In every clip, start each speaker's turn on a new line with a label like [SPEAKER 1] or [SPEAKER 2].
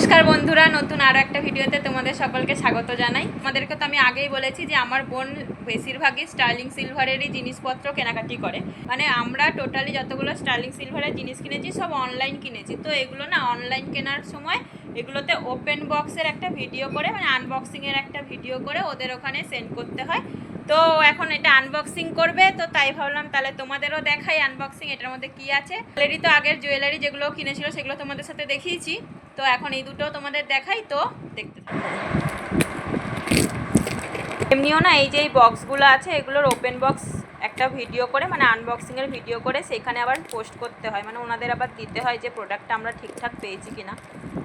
[SPEAKER 1] নমস্কার বন্ধুরা, নতুন আরও একটা ভিডিওতে তোমাদের সকলকে স্বাগত জানাই। আমাদেরকে তো আমি আগেই বলেছি যে আমার বোন বেশিরভাগই স্টার্লিং সিলভারেরই জিনিসপত্র কেনাকাটি করে। মানে আমরা টোটালি যতগুলো স্টার্লিং সিলভারের জিনিস কিনেছি, সব অনলাইন কিনেছি। তো এগুলো না অনলাইন কেনার সময় এগুলোতে ওপেন বক্সের একটা ভিডিও করে মানে আনবক্সিংয়ের একটা ভিডিও করে ওদের ওখানে সেন্ড করতে হয়। তো এখন এটা আনবক্সিং করবে, তো তাই ভাবলাম তাহলে তোমাদেরও দেখাই আনবক্সিং এটার মধ্যে কি আছে। অলরেডি তো আগের জুয়েলারি যেগুলো কিনেছিল সেগুলো তোমাদের সাথে দেখিয়েছি। তো এখন এই দুটো তোমাদের দেখাই তো, দেখতে এমনিও না এই যে এই বক্সগুলো আছে, এগুলোর ওপেন বক্স একটা ভিডিও করে মানে আনবক্সিংয়ের ভিডিও করে, সেখানে আবার পোস্ট করতে হয়। মানে ওনাদের আবার দিতে হয় যে প্রোডাক্টটা আমরা ঠিকঠাক পেয়েছি কিনা।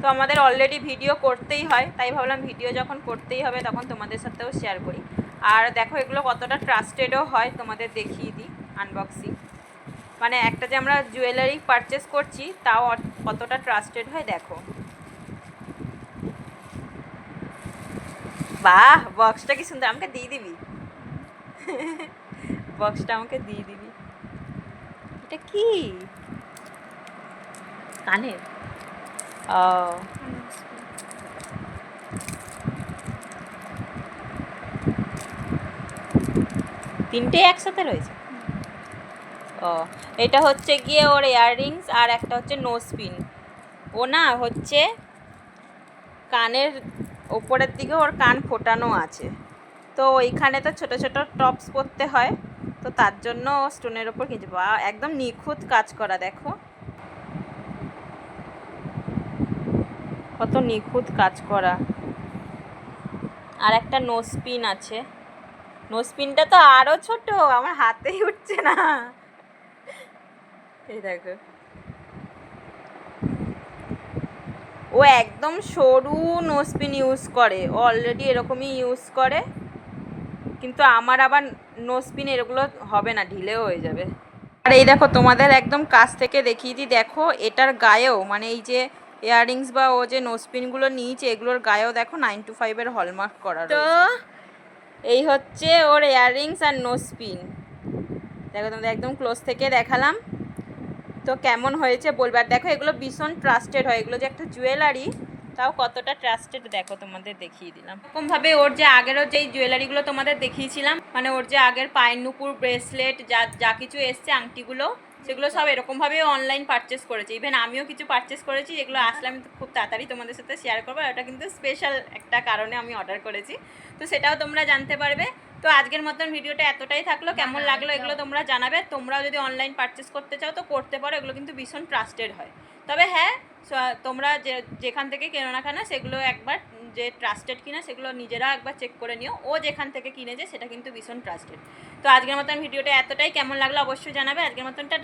[SPEAKER 1] তো আমাদের অলরেডি ভিডিও করতেই হয়, তাই ভাবলাম ভিডিও যখন করতেই হবে, তখন তোমাদের সাথেও শেয়ার করি। আর দেখো এগুলো কতটা ট্রাস্টেডও হয়, তোমাদের দেখিয়ে দিই আনবক্সিং মানে একটা যে আমরা জুয়েলারি পারচেস করছি, তাও কতটা ট্রাস্টেড হয় দেখো। বাহ বক্সটা কি সুন্দর, আমাকে দিয়ে দিবি? বক্সটা আমাকে দিয়ে দিবি। এটা কি? কানের? ও। তিনটে একসাথে রয়েছে? ও, এটা হচ্ছে গিয়ে ওর ইয়াররিংস আর একটা হচ্ছে নোজ পিন ও না, হচ্ছে কানের ওপরের দিকে ওর কান ফোটানো আছে। তো ওইখানে তো ছোট ছোট টপস পরতে হয়, তো তার জন্য স্টোনের ওপর কিনছে বা একদম নিখুঁত কাজ করা, দেখো। কত নিখুঁত কাজ করা। আর একটা নোজ পিন আছে। নোজ পিনটা তো আরও ছোট, আমার হাতেই উঠছে না। এই দেখো। ও একদম সরু নোজপিন ইউজ করে। ও অলরেডি এরকমই ইউজ করে। কিন্তু আমার আবার নোজপিন এগুলো হবে না ঢিলেও হয়ে যাবে। আর এই দেখো তোমাদের একদম কাছ থেকে দেখিয়ে দিই। দেখো এটার গায়েও মানে এই যে ইয়াররিংস বা ও যে নোজপিনগুলো নিয়েছে এগুলোর গায়েও দেখো নাইন টু ফাইভের হলমার্ক করা তো এই হচ্ছে ওর ইয়াররিংস আর নোজপিন দেখো তোমাদের একদম ক্লোজ থেকে দেখালাম। তো কেমন হয়েছে বলবে? আর দেখো, এগুলো ভীষণ ট্রাস্টেড হয়। এগুলো যে একটা জুয়েলারি তাও কতটা ট্রাস্টেড দেখো, তোমাদের দেখিয়ে দিলাম। এরকমভাবে ওর যে আগেরও যেই জুয়েলারিগুলো তোমাদের দেখিয়েছিলাম মানে ওর যে আগের পায়ের নুপুর ব্রেসলেট যা যা কিছু এসছে, আংটিগুলো, সেগুলো সব এরকমভাবে অনলাইন পারচেস করেছে। ইভেন আমিও কিছু পারচেস করেছি, যেগুলো আসলে আমি খুব তাড়াতাড়ি তোমাদের সাথে শেয়ার করব ওটা কিন্তু স্পেশাল একটা কারণে আমি অর্ডার করেছি। তো সেটাও তোমরা জানতে পারবে। তো আজকের মতন ভিডিওটা এতটাই থাকল। কেমন লাগল এগুলো তোমরা জানাবে। তোমরাও যদি অনলাইন পারচেস করতে চাও তো করতে পারো। এগুলো কিন্তু ভীষণ ট্রাস্টেড হয়। তবে হ্যাঁ তোমরা যে যেখান থেকে কেনো না কেন সেগুলো একবার যে ট্রাস্টেড কিনা সেগুলো নিজেরা একবার চেক করে নিও। ও যেখান থেকে কিনেছে সেটা কিন্তু ভীষণ ট্রাস্টেড তো আজকের মতন ভিডিওটা এতটাই। কেমন লাগল অবশ্যই জানাবে। আজকের মতন টাটা